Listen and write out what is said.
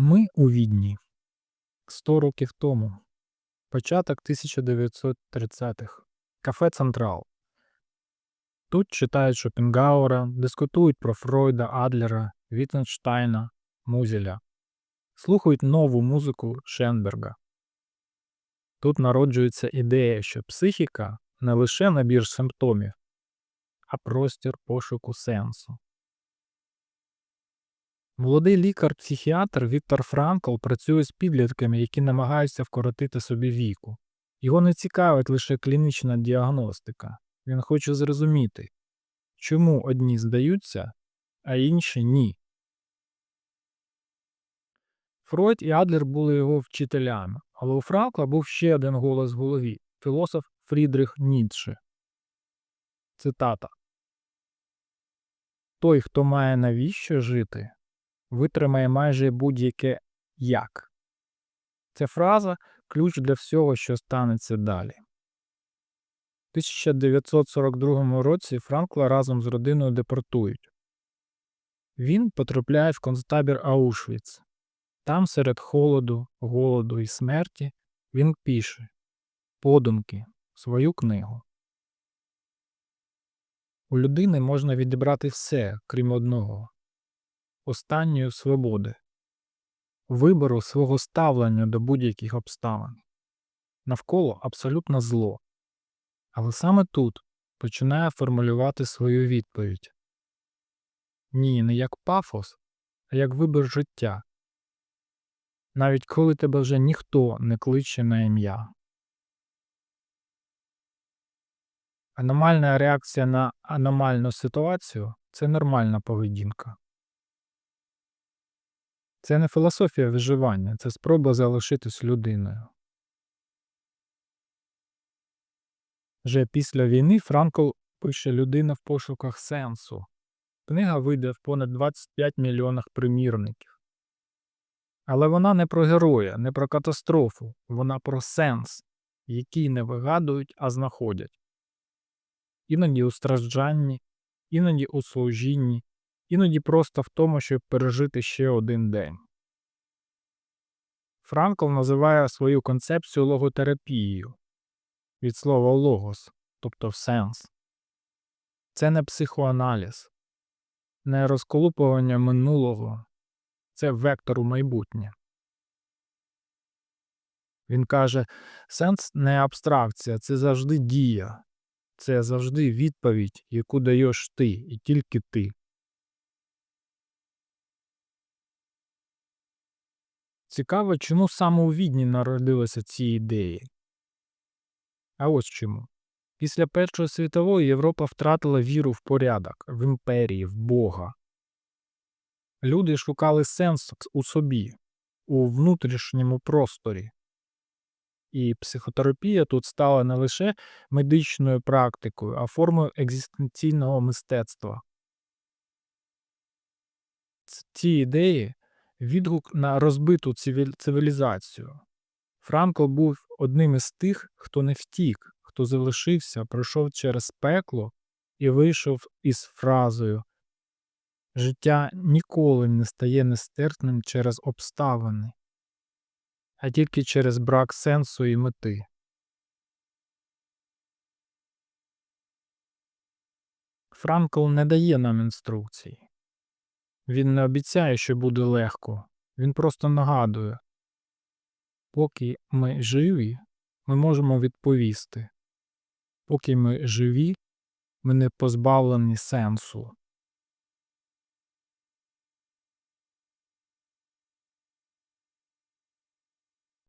Ми у Відні 100 років тому. Початок 1930-х. Кафе Централ. Тут читають Шопенгауера, дискутують про Фройда, Адлера, Віттенштайна, Музеля. Слухають нову музику Шенберга. Тут народжується ідея, що психіка не лише набір симптомів, а простір пошуку сенсу. Молодий лікар-психіатр Віктор Франкл працює з підлітками, які намагаються вкоротити собі віку. Його не цікавить лише клінічна діагностика. Він хоче зрозуміти, чому одні здаються, а інші ні. Фройд і Адлер були його вчителями, але у Франкла був ще один голос в голові філософ Фрідрих Ніцше. Цитата Той, хто має навіщо жити, витримає майже будь-яке як. Ця фраза ключ для всього, що станеться далі. У 1942 році Франкла разом з родиною депортують. Він потрапляє в концтабір Аушвіц. Там, серед холоду, голоду і смерті, він пише подумки свою книгу. У людини можна відібрати все, крім одного останньої свободи, вибору свого ставлення до будь-яких обставин. Навколо абсолютно зло. Але саме тут починає формулювати свою відповідь ні, не як пафос, а як вибір життя. Навіть коли тебе вже ніхто не кличе на ім'я. Аномальна реакція на аномальну ситуацію це нормальна поведінка. Це не філософія виживання, це спроба залишитись людиною. Вже після війни Франкл пише Людина в пошуках сенсу. Книга вийде в понад 25 мільйонах примірників. Але вона не про героя, не про катастрофу, вона про сенс, який не вигадують, а знаходять. Іноді у стражданні, іноді у служінні, іноді просто в тому, щоб пережити ще один день. Франкл називає свою концепцію логотерапією від слова логос, тобто сенс. Це не психоаналіз, не розколупування минулого, це вектор у майбутнє. Він каже, сенс не абстракція, це завжди дія, це завжди відповідь, яку даєш ти і тільки ти. Цікаво, чому саме у Відні народилися ці ідеї. А ось чому. Після Першої світової Європа втратила віру в порядок, в імперії, в Бога. Люди шукали сенс у собі, у внутрішньому просторі. І психотерапія тут стала не лише медичною практикою, а формою екзистенційного мистецтва. Ці ідеї відгук на розбиту цивілізацію. Франкл був одним із тих, хто не втік, хто залишився, пройшов через пекло і вийшов із фразою Життя ніколи не стає нестерпним через обставини, а тільки через брак сенсу і мети. Франкл не дає нам інструкцій. Він не обіцяє, що буде легко, він просто нагадує поки ми живі, ми можемо відповісти. Поки ми живі, ми не позбавлені сенсу.